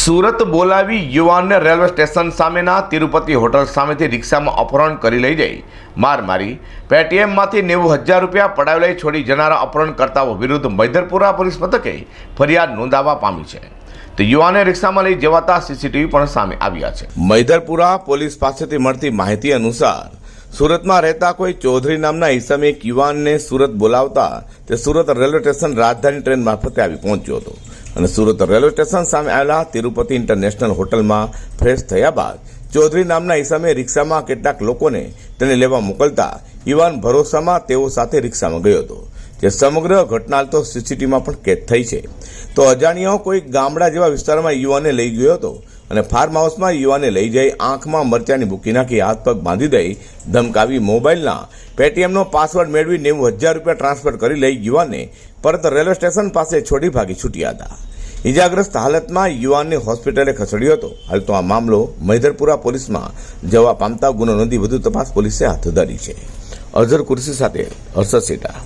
સુરત બોલાવી યુવાનને railway station સામેના તિરુપતિ હોટલ સામેથી રિક્ષામાં અપહરણ કરી લઈ જઈ. માર મારી પેટીએમમાંથી નેવું હજાર રૂપિયા પડાવી લઈ છોડી જનારા અપહરણકર્તાઓ વિરુદ્ધ મૈદરપુરા પોલીસ મથકે ફરિયાદ નોંધાવવા પામી છે. તો યુવાને રિક્ષામાં લઈ જવાતા સીસીટીવી પણ સામે આવ્યા છે. મૈદરપુરા પોલીસ પાસેથી મળતી માહિતી અનુસાર, સુરતમાં રહેતા કોઈ ચૌધરી નામના ઈસમે એક યુવાનને સુરત બોલાવતા તે Surat railway station Rajdhani train મારફતે આવી પહોંચ્યો હતો. અને સુરત રેલવે સ્ટેશન સામે આવેલા તિરુપતિ ઇન્ટરનેશનલ હોટલમાં ફ્રેશ થયા બાદ ચૌધરી નામના ઈસમે રિક્ષામાં કેટલાક લોકોને તેને લેવા મોકલતા યુવાન ભરોસામાં તેઓ સાથે રિક્ષામાં ગયો હતો. જે સમગ્ર ઘટના તો સીસીટીવીમાં પણ કેદ થઈ છે. તો અજાણ્યાઓ કોઈ ગામડા જેવા વિસ્તારમાં યુવાને લઈ ગયો હતો અને ફાર્મ હાઉસમાં યુવાને લઈ જઈ આંખમાં મરચાની ભૂકી નાખી હાથ પગ બાંધી દઈ ધમકાવી મોબાઈલના પેટીએમનો પાસવર્ડ મેળવી નેવું હજાર રૂપિયા ટ્રાન્સફર કરી લઈ યુવાને પરત રેલવે સ્ટેશન પાસે છોડી ભાગી છૂટ્યા હતા. ઇજાગ્રસ્ત હાલતમાં યુવાનને હોસ્પિટલે ખસેડ્યો હતો. હાલ તો આ મામલો મૈધરપુરા પોલીસમાં જવા પામતા ગુનો નોંધી વધુ તપાસ પોલીસે હાથ ધરી છે. અઝર કુર્સી સાથે હર્ષદ સેટા.